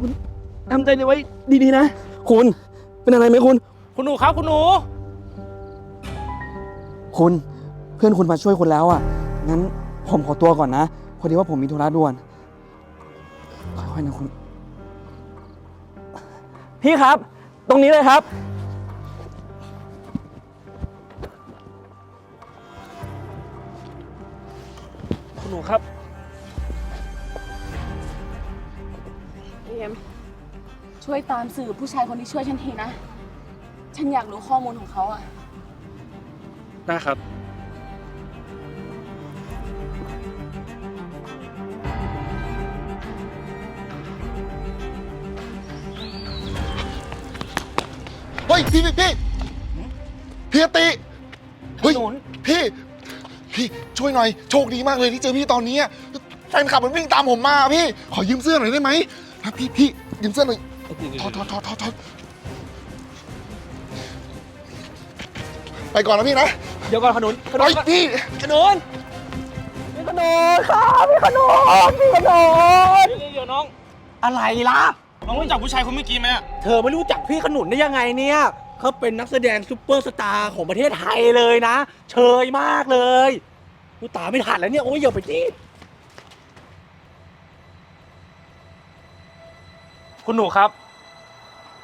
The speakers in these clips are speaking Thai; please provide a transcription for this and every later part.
คุณทำใจไว้ดีๆนะ คุณ เป็นอะไรไหมคุณ คุณหนูครับ คุณหนู คุณ เพื่อนคุณมาช่วยคุณแล้วอะ งั้นผมขอตัวก่อนนะ พอดีว่าผมมีธุระด่วน ค่อยๆนะคุณ พี่ครับ ตรงนี้เลยครับ วยตามสื่อผู้ชายคนที่ช่วยฉันทีนะ ฉันอยากรู้ข้อมูลของเขาอะได้ครับ เฮ้ยพี่พี่พี่พี่อติเฮ้ยหนุนพี่ พี่ช่วยหน่อยโชคดีมากเลยที่เจอพี่ตอนนี้อะแฟนคลับมันวิ่งตามผมมาพี่ ขอยืมเสื้อหน่อยได้ไหมครับพี่พี่ยืมเสื้อหน่อย ถอดถอดถอดถอดถอดไปก่อนนะพี่นะเดี๋ยวก่อนขนุนขนุเฮ้นยพี่ขนุนพี่ขนุนครับพี่ขนุนพี่ขนุนเดี๋ยวน้อง อะไรล่ะ น้องรู้จักผู้ชายคนเมื่อกี้ไหมอะเธอไม่รู้จักพี่ขนุนได้ยังไงเนี่ยเขาเป็นนักแสดงซูเปอร์สตาร์ของประเทศไทยเลยนะ เชยมากเลยกูตามไม่ทันแล้วเนี่ย โอ้ยอย่าไปที่ คุณหนูครับ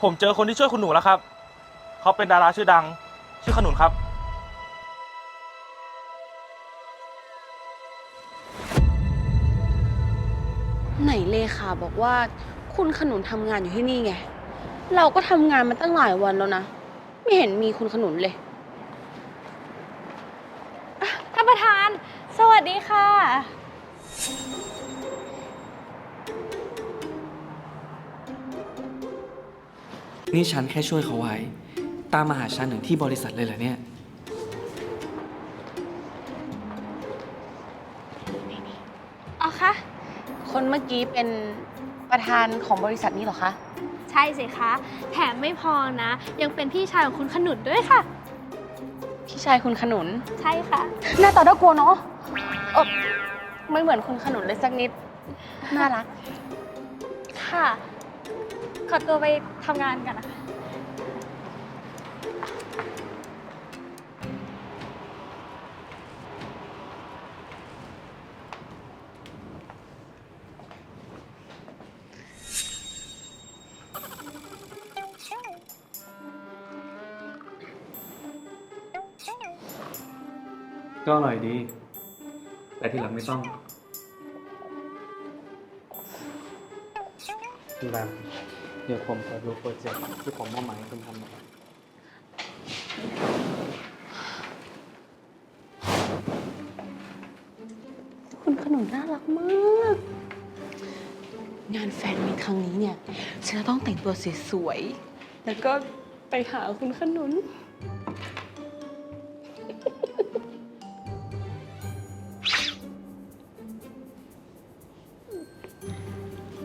ผมเจอคนที่ช่วยคุณหนูแล้วครับ เขาเป็นดาราชื่อดัง ชื่อขนุนครับ ไหนเลขาบอกว่าคุณขนุนทำงานอยู่ที่นี่ไง เราก็ทำงานมาตั้งหลายวันแล้วนะ ไม่เห็นมีคุณขนุนเลย ท่านประธาน สวัสดีค่ะ นี่ฉันแค่ช่วยเขาไว้ ตามมาหาฉันถึงที่บริษัทเลยเหรอเนี่ย อ๋อคะ คนเมื่อกี้เป็นประธานของบริษัทนี้เหรอคะ ใช่สิคะ แถมไม่พอนะ ยังเป็นพี่ชายของคุณขนุนด้วยค่ะ พี่ชายคุณขนุน ใช่ค่ะ หน้าตาน่ากลัวเนาะเออไม่เหมือนคุณขนุนเลยสักนิด น่ารัก ค่ะ ขอตัวไป ทำงานกันนะคะก็อร่อยดี แต่ที่หลังไม่ต้องคุณแบม เดี๋ยวผมขอดูโปรเจกต์ที่ผมมอบหมายให้คุณทำหน่อยคุณขนุนน่ารักมาก งานแฟนมีตครั้งนี้เนี่ย ฉันจะต้องแต่งตัวสวยๆ แล้วก็ไปหาคุณขนุน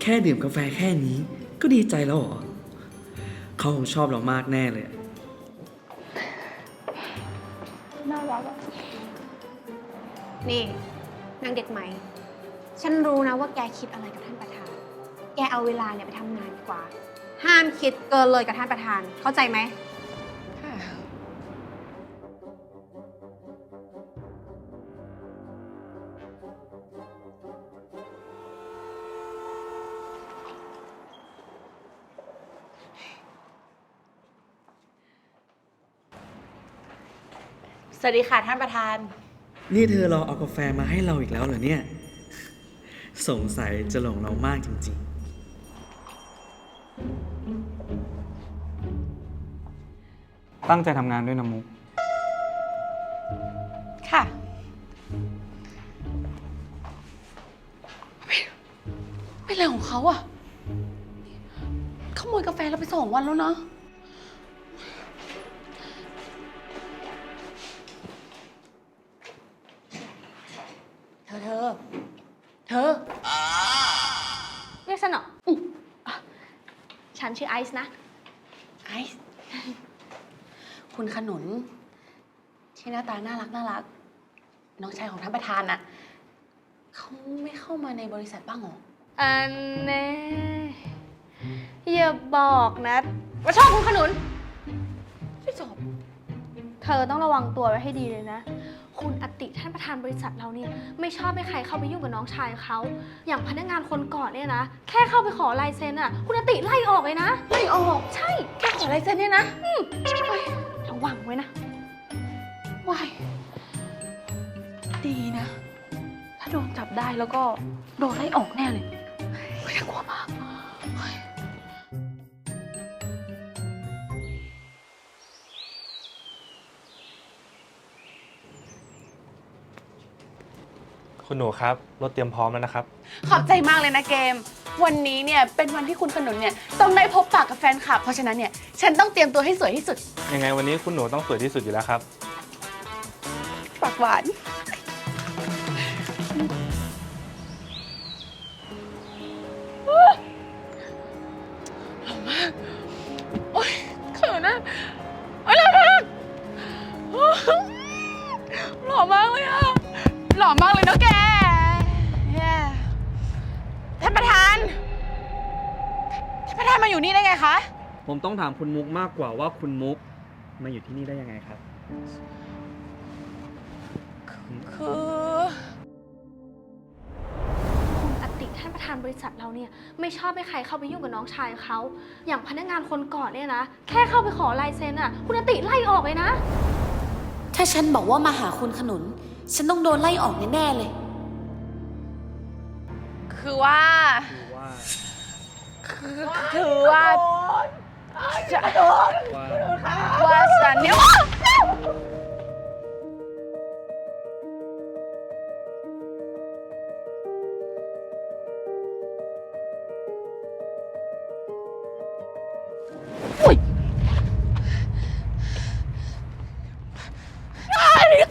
แค่ดื่มกาแฟแค่นี้ ก็ดีใจแล้วเหรอเขาคงชอบเรามากแน่เลย น่ารักอะนี่นางเด็กใหม่ ฉันรู้นะว่าแกคิดอะไรกับท่านประธาน แกเอาเวลาเนี่ยไปทำงานดีกว่า ห้ามคิดเกินเลยกับท่านประธาน เข้าใจไหม วัสดีค่ะท่านประธาน นี่เธอรอเอากาแฟมาให้เราอีกแล้วเหรอเนี่ย สงสัยจะหลงเรามากจริงๆ ตั้งใจทำงานด้วยนะมุก ค่ะเป็นอะไรของเขาอะขโมยกาแฟเราไปสองวันแล้วเนาะ อเธอ เธอ เรียกฉันเหรอออะฉันชื่อไอซ์นะ ไอซ์คุณขนุน ที่หน้าตาน่ารักน่ารัก น้องชายของท่านประธานอะเขาไม่เข้ามาในบริษัทบ้างเหรอ อันแน่อย่าบอกนะ ว่าชอบคุณขนุน ไม่ชอบเธอต้องระวังตัวไว้ให้ดีเลยนะ คุณอติท่านประธานบริษัทเราเนี่ยไม่ชอบให้ใครเข้าไปยุ่งกับน้องชายเขาอย่างพนักงานคนก่อนเนี่ยนะ แค่เข้าไปขอลายเซ็นอะคุณอติไล่ออกเลยนะไล่ออกใช่แค่ขอลายเซ็นเนี่ยนะอืมเฮ้ยระวังไว้นะวายดีนะ ถ้าโดนจับได้แล้วก็โดนไล่ออกแน่เลยเฮ้ยน่ากลัวมาก คุณหนูครับ รถเตรียมพร้อมแล้วนะครับ ขอบใจมากเลยนะเกม วันนี้เนี่ยเป็นวันที่คุณขนุนเนี่ยต้องได้พบปากกับแฟนคลับ เพราะฉะนั้นเนี่ยฉันต้องเตรียมตัวให้สวยที่สุดยังไงวันนี้คุณหนูต้องสวยที่สุดอยู่แล้วครับ ปากหวาน อยู่นี่ได้ไงคะ ผมต้องถามคุณมุกมากกว่าว่าคุณมุกมาอยู่ที่นี่ได้ยังไงครับ คือ คุณอติท่านประธานบริษัทเราเนี่ยไม่ชอบให้ใครเข้าไปยุ่งกับน้องชายเขา อย่างพนักงานคนก่อนเนี่ยนะ แค่เข้าไปขอลายเซ็นอะคุณอติไล่ออกเลยนะ ถ้าฉันบอกว่ามาหาคุณขนุน ฉันต้องโดนไล่ออกแน่ๆเลย คือว่า คือว่าคือคือว่าจะว่าว่าฉันเนี่ย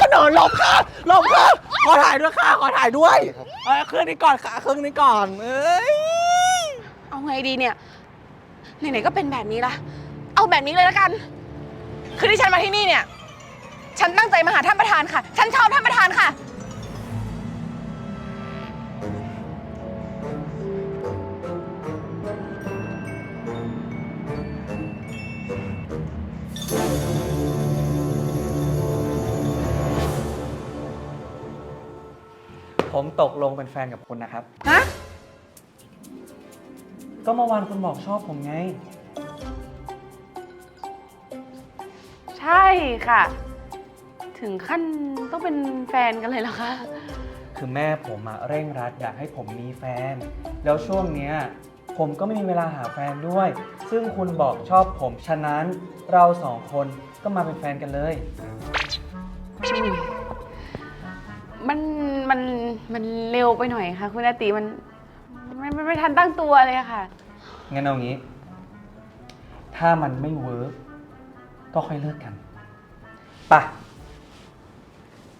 กระโดดหลบค่ะหลบค่ะขอถ่ายด้วยค่ะขอถ่ายด้วยเอ้ยเครื่องนี้ก่อนค่ะเครื่องนี้ก่อน เอ้ย ไงดีเนี่ย ไหนๆก็เป็นแบบนี้ละ เอาแบบนี้เลยละกัน คือที่ฉันมาที่นี่เนี่ย ฉันตั้งใจมาหาท่านประธานค่ะ ฉันชอบท่านประธานค่ะ ผมตกลงเป็นแฟนกับคุณนะครับ ฮะ ก็เมื่อวานคุณบอกชอบผมไง ใช่ค่ะ ถึงขั้นต้องเป็นแฟนกันเลยเหรอคะ คือแม่ผมอะเร่งรัดอยากให้ผมมีแฟน แล้วช่วงเนี้ยผมก็ไม่มีเวลาหาแฟนด้วย ซึ่งคุณบอกชอบผมฉะนั้นเราสองคนก็มาเป็นแฟนกันเลย มันมันมันเร็วไปหน่อยค่ะ คุณอาติมัน มันมันไม่ทันตั้งตัวเลยอะค่ะ งั้นเอางี้ ถ้ามันไม่เวิร์กก็ค่อยเลิกกันไปะ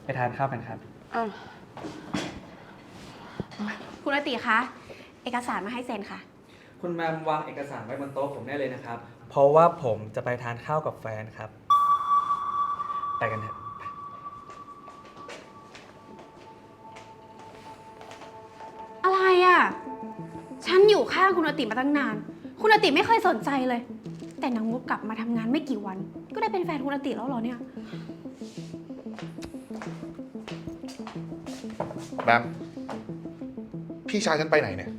ไปทานข้าวกันครับ อะคุณอติคะ เอกสารมาให้เซ็นค่ะ คุณแมมวางเอกสารไว้บนโต๊ะผมได้เลยนะครับ เพราะว่าผมจะไปทานข้าวกับแฟนครับ ไปกันเถอะางคุณอติมาตั้งนาน คุณอติไม่เคยสนใจเลย แต่นางมุกกลับมาทำงานไม่กี่วัน ก็ได้เป็นแฟนคุณอติแล้วเหรอเนี่ย แบมพี่ชายฉันไปไหนเนี่ย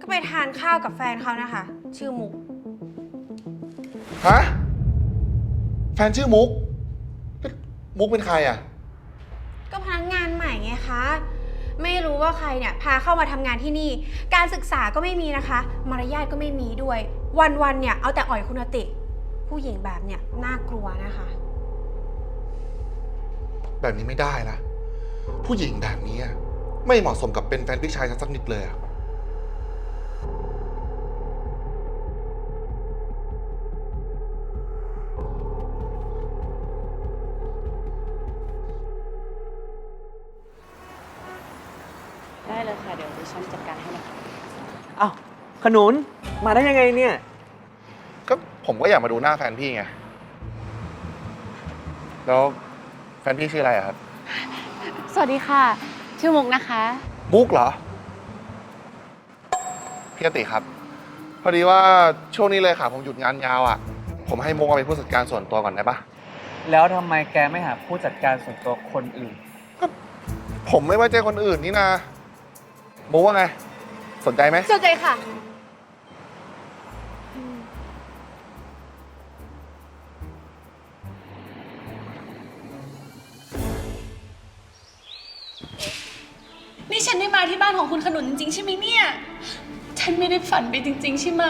ก็ไปทานข้าวกับแฟนเขานะคะ ชื่อมุก ฮะ แฟนชื่อมุก มุกเป็นใครอะ ก็พนักงานใหม่ไงคะ ไม่รู้ว่าใครเนี่ยพาเข้ามาทำงานที่นี่ การศึกษาก็ไม่มีนะคะ มารยาทก็ไม่มีด้วย วันๆเนี่ยเอาแต่อ่อยคุณติ ผู้หญิงแบบเนี่ยน่ากลัวนะคะ แบบนี้ไม่ได้ละผู้หญิงแบบนี้อะไม่เหมาะสมกับเป็นแฟนพี่ชายฉันสักนิดเลยอะ จัดการให้นะคะเอ้าขนุนมาได้ยังไงเนี่ย ก็ผมก็อยากมาดูหน้าแฟนพี่ไง แล้วแฟนพี่ชื่ออะไรอะครับ สวัสดีค่ะ ชื่อมุกนะคะ มุกเหรอ พี่อติครับ พอดีว่าช่วงนี้เลยค่ะ ผมหยุดงานยาวอะผมให้มุกเอาไปผู้จัดการส่วนตัวก่อนได้ปะแล้วทำไมแกไม่หาผู้จัดการส่วนตัวคนอื่น ผมไม่ไว้ใจคนอื่นนี่นะ มุกว่าไง สนใจไหม สนใจค่ะ นี่ฉันได้มาที่บ้านของคุณขนุนจริงๆใช่ไหมเนี่ย ฉันไม่ได้ฝันไปจริง ๆ ใช่ไหม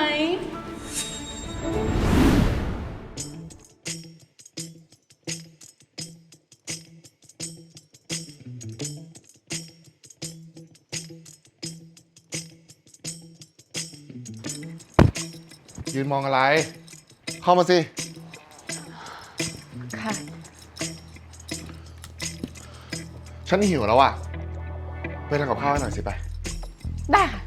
ยืนมองอะไร เข้ามาสิ ค่ะ ฉันหิวแล้วอะ ไปทำกับข้าวให้หน่อยสิไป ได้ค่ะ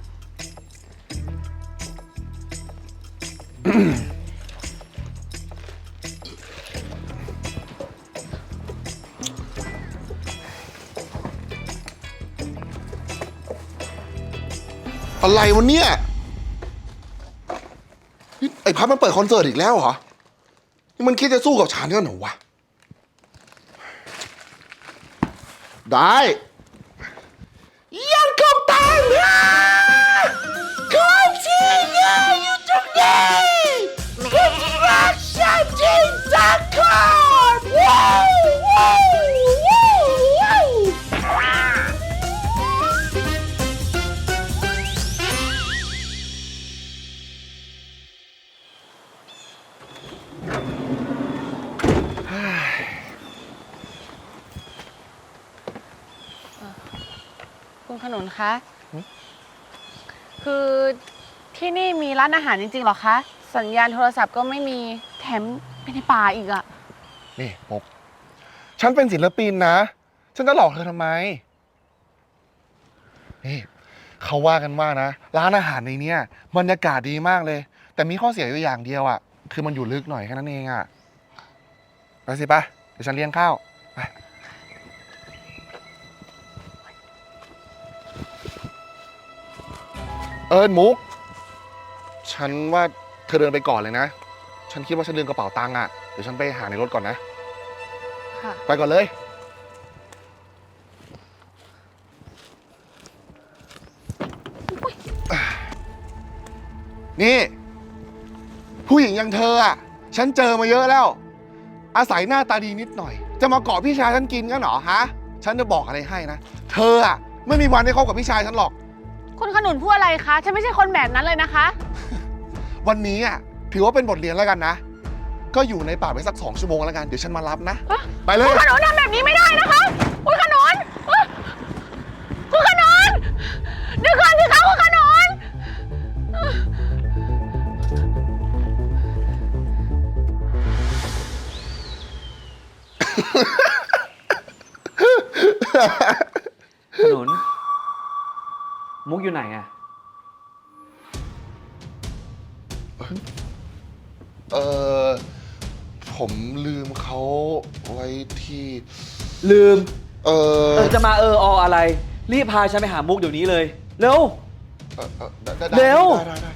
อะไรวันเนี้ยนี่ไอ้ พัดมันเปิดคอนเสิร์ตอีกแล้วเหรอ นี่มันคิดจะสู้กับฉันกันเหรอวะ ได้ยังคงตามหาคนที่ยังอยู่ตรงนี้คนที่รักฉันจริงจังก่อนว้าว คุณขนุนคะ คือที่นี่มีร้านอาหารจริงๆเหรอคะ สัญญาณโทรศัพท์ก็ไม่มี แถมเป็นในป่าอีกอะนี่มก ฉันเป็นศิลปินนะ ฉันจะหลอกเธอทำไม นี่เขาว่ากันว่านะ ร้านอาหารในเนี้ยบรรยากาศดีมากเลย แต่มีข้อเสียอยู่อย่างเดียวอะ่ะคือมันอยู่ลึกหน่อยแค่นั้นเองอะ่ะไปสิปะเดี๋ยวฉันเลี้ยงข้าว เอิญมุก ฉันว่าเธอเดินไปก่อนเลยนะ ฉันคิดว่าฉันลืมกระเป๋าตังค์อะ เดี๋ยวฉันไปหาในรถก่อนนะ ค่ะ ไปก่อนเลย นี่ ผู้หญิงอย่างเธออะ ฉันเจอมาเยอะแล้ว อาศัยหน้าตาดีนิดหน่อย จะมาเกาะพี่ชายฉันกินกันเหรอฮะ ฉันจะบอกอะไรให้นะ เธออะ ไม่มีวันได้คบกับพี่ชายฉันหรอก คุณขนุนพูดอะไรคะ ฉันไม่ใช่คนแบบนั้นเลยนะคะ วันนี้อะถือว่าเป็นบทเรียนแล้วกันนะ ก็อยู่ในป่าไปสักสองชั่วโมงแล้วกัน เดี๋ยวฉันมารับนะฮะไปเลย คุณขนุนทำแบบนี้ไม่ได้นะคะ คุณขนุน ลืม เออเออจะมาเออออะไร รีบพาฉันไปหามุกเดี๋ยวนี้เลย เร็ว เอ่อเอ่อได้ได้เร็ว ได้ได้ได้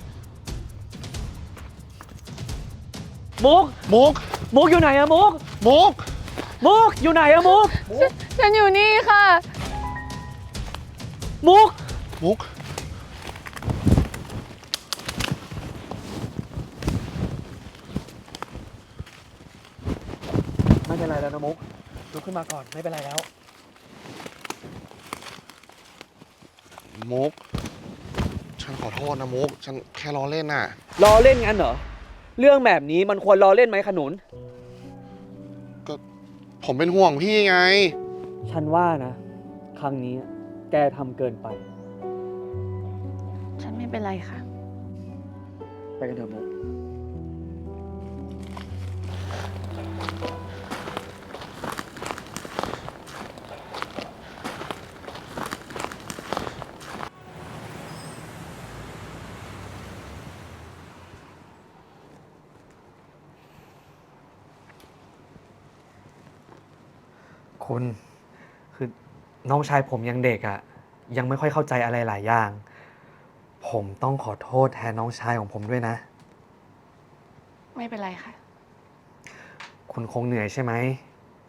มุก มุกมุกอยู่ไหนอะมุก มุกมุกอยู่ไหนอะมุก ฉันอยู่นี่ค่ะ มุก มุกไม่เป็นไรแล้วนะมุก ลุกขึ้นมาก่อนไม่เป็นไรแล้ว มุก ฉันขอโทษนะมุก ฉันแค่ล้อเล่นน่ะรอเล่นงั้นเหรอ เรื่องแบบนี้มันควรรอเล่นไหมขนุนก็ผมเป็นห่วงพี่ไง ฉันว่านะ ครั้งนี้แกทำเกินไป ฉันไม่เป็นไรค่ะ ไปกันเถอะมุก คุณ คือน้องชายผมยังเด็กอะ่ะ ยังไม่ค่อยเข้าใจอะไรหลายอย่างผผมต้องขอโทษแทนน้องชายของผมด้วยนะ ไม่เป็นไรค่ะ คุณคงเหนื่อยใช่ไหม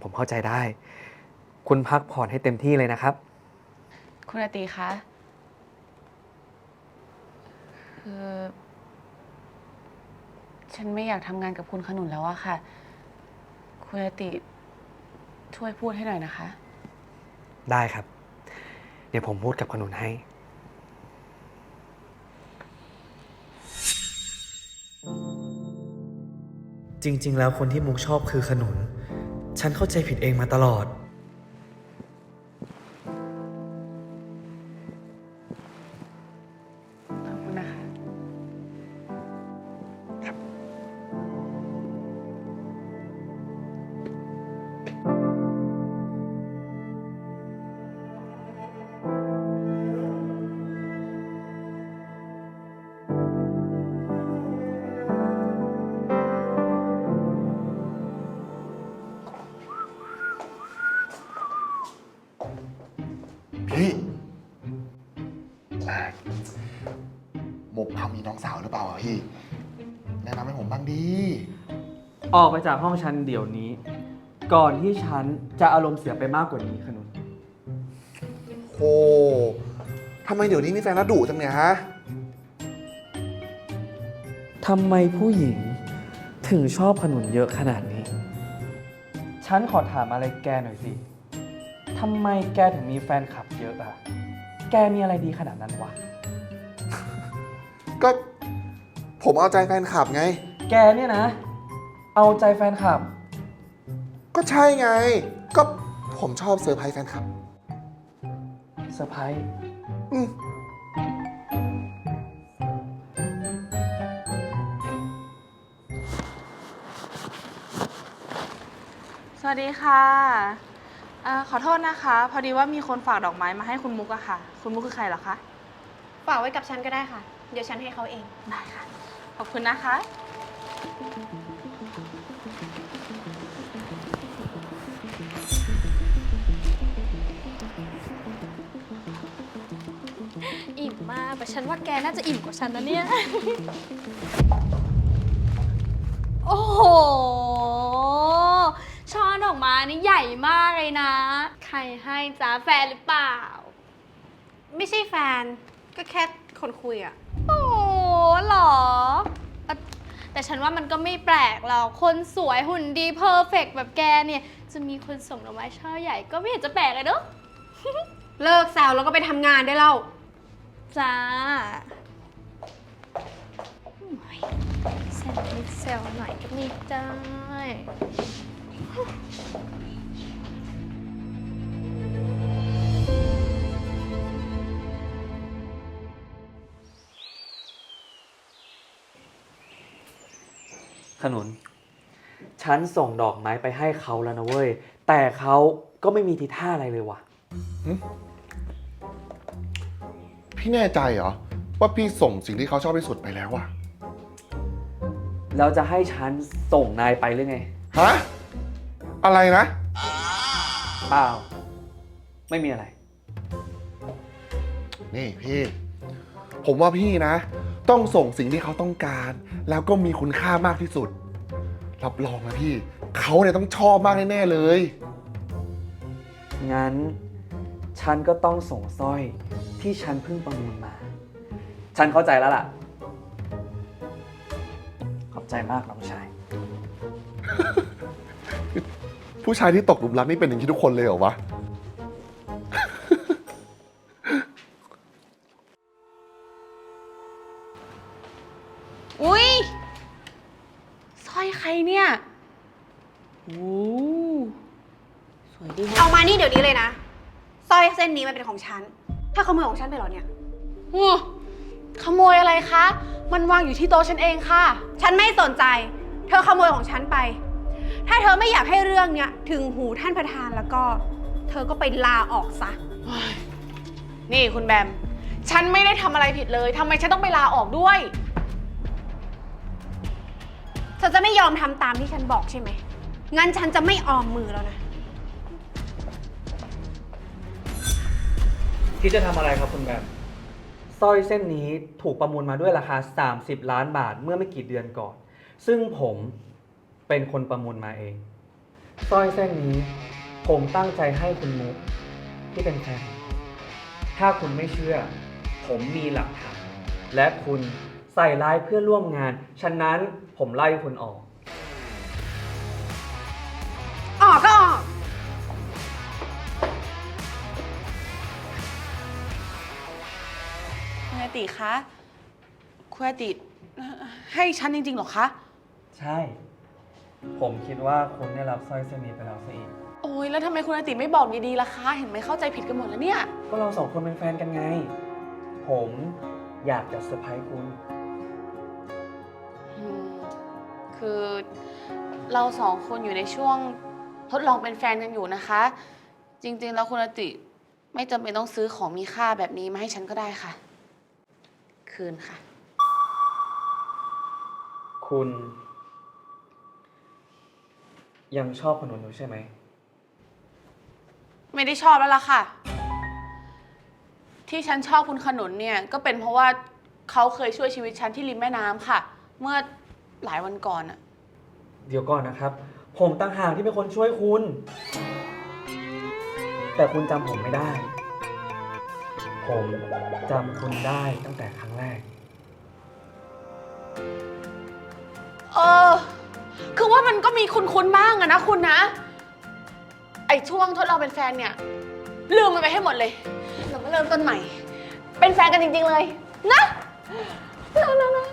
ผมเข้าใจได้ คุณพักผ่อนให้เต็มที่เลยนะครับ คุณอาตีคะคือฉันไม่อยากทำงานกับคุณขนุนแล้วอะค่ะ คุณอาติ ช่วยพูดให้หน่อยนะคะ ได้ครับ เดี๋ยวผมพูดกับขนุนให้ จริง ๆ แล้วคนที่มุกชอบคือขนุน ฉันเข้าใจผิดเองมาตลอด ออกไปจากห้องฉันเดี๋ยวนี้ ก่อนที่ฉันจะอารมณ์เสียไปมากกว่านี้ขนุนโอ้ทำไมเดี๋ยวนี้มีแฟนแล้วดุจังเนี่ยฮะ ทำไมผู้หญิงถึงชอบขนุนเยอะขนาดนี้ ฉันขอถามอะไรแกหน่อยสิทำไมแกถึงมีแฟนคลับเยอะอะแกมีอะไรดีขนาดนั้นวะ ก็ผมเอาใจแฟนคลับไง แกเนี่ยนะ เอาใจแฟนคลับ ก็ใช่ไง ก็ผมชอบเซอร์ไพรส์แฟนคลับ เซอร์ไพรส์อืมสวัสดีค่ะเออขอโทษนะคะ พอดีว่ามีคนฝากดอกไม้มาให้คุณมุกอะค่ะ คุณมุกคือใครเหรอคะ ฝากไว้กับฉันก็ได้ค่ะ เดี๋ยวฉันให้เขาเอง ได้ค่ะ ขอบคุณนะคะ แต่ฉันว่าแกน่าจะอิ่มกว่าฉันนะเนี่ย โอ้โห ช่อดอกไม้นี่ใหญ่มากเลยนะ ใครให้จ้าแฟนหรือเปล่า ไม่ใช่แฟน ก็แค่คนคุยอะโอ้เหรอเอ่อแต่ฉันว่ามันก็ไม่แปลกหรอก คนสวยหุ่นดีเพอร์เฟกแบบแกเนี่ย จะมีคนส่งดอกไม้ช่อใหญ่ก็ไม่เห็นจะแปลกเลยเนอะ เลิกแซวแล้วก็ไปทำงานได้แล้ว จ้าโอ้ยเซลนิดเซลหน่อยก็ไม่ได้ ขนุน ฉันส่งดอกไม้ไปให้เขาแล้วนะเว้ย แต่เขาก็ไม่มีทีท่าอะไรเลยว่ะ พี่แน่ใจเหรอ ว่าพี่ส่งสิ่งที่เขาชอบที่สุดไปแล้วอะแล้วจะให้ฉันส่งนายไปหรือไง ฮะ อะไรนะ เปล่า ไม่มีอะไร นี่พี่ ผมว่าพี่นะ ต้องส่งสิ่งที่เขาต้องการ แล้วก็มีคุณค่ามากที่สุด รับรองนะพี่ เขาเนี่ยต้องชอบมากแน่ๆเลย งั้น ฉันก็ต้องส่งสร้อยที่ฉันเพิ่งประมูลมา ฉันเข้าใจแล้วล่ะ ขอบใจมากน้องชาย ผู้ชายที่ตกหลุมรักนี่เป็นอย่างที่ทุกคนเลยเหรอวะ สร้อยเส้นนี้มันเป็นของฉัน ถ้าขโมยของฉันไปเหรอเนี่ยอู้ขโมยอะไรคะ มันวางอยู่ที่โต๊ะฉันเองค่ะ ฉันไม่สนใจ เธอขโมยของฉันไป ถ้าเธอไม่อยากให้เรื่องเนี้ยถึงหูท่านประธานแล้วก็ เธอก็ไปลาออกซะ นี่คุณแบม ฉันไม่ได้ทำอะไรผิดเลยทำไมฉันต้องไปลาออกด้วย เธอจะไม่ยอมทำตามที่ฉันบอกใช่ไหม งั้นฉันจะไม่ออมมือแล้วนะ คิดจะทำอะไรครับคุณแบมสร้อยเส้นนี้ถูกประมูลมาด้วยราคา 30 ล้านบาทเมื่อไม่กี่เดือนก่อน ซึ่งผมเป็นคนประมูลมาเองสร้อยเส้นนี้ผมตั้งใจให้คุณมุกที่เป็นแฟนถ้าคุณไม่เชื่อ ผมมีหลักฐานและคุณใส่ร้ายเพื่อนร่วมงาน ฉะนั้นผมไล่คุณออก ติคะคุณอาติให้ฉันจริงๆเหรอคะ ใช่ ผมคิดว่าคุณได้รับสร้อยเส้นนี้ไปแล้วซะอีก โอ้ยแล้วทำไมคุณอาติไม่บอกดีๆล่ะคะ เห็นไหมเข้าใจผิดกันหมดแล้วเนี่ย ก็เราสองคนเป็นแฟนกันไง ผมอยากจะเซอร์ไพรส์คุณ อืมคือเราสองคนอยู่ในช่วงทดลองเป็นแฟนกันอยู่นะคะ จริงๆ แล้วคุณอาติไม่จำเป็นต้องซื้อของมีค่าแบบนี้มาให้ฉันก็ได้ค่ะ คืนค่ะ คุณ ยังชอบขนุนอยู่ใช่ไหม ไม่ได้ชอบแล้วล่ะค่ะ ที่ฉันชอบคุณขนุนเนี่ยก็เป็นเพราะว่าเขาเคยช่วยชีวิตฉันที่ริมแม่น้ำค่ะ เมื่อหลายวันก่อนอะเดี๋ยวก่อนนะครับ ผมตั้งหากที่เป็นคนช่วยคุณ แต่คุณจำผมไม่ได้ ผมจำคุณได้ตั้งแต่ครั้งแรก เออ คือว่ามันก็มีคุ้นๆบ้างอะนะคุณนะ ไอช่วงทดลองเป็นแฟนเนี่ย ลืมมันไปให้หมดเลย เรามาเริ่มต้นใหม่ เป็นแฟนกันจริงๆเลย นะนะนะนะ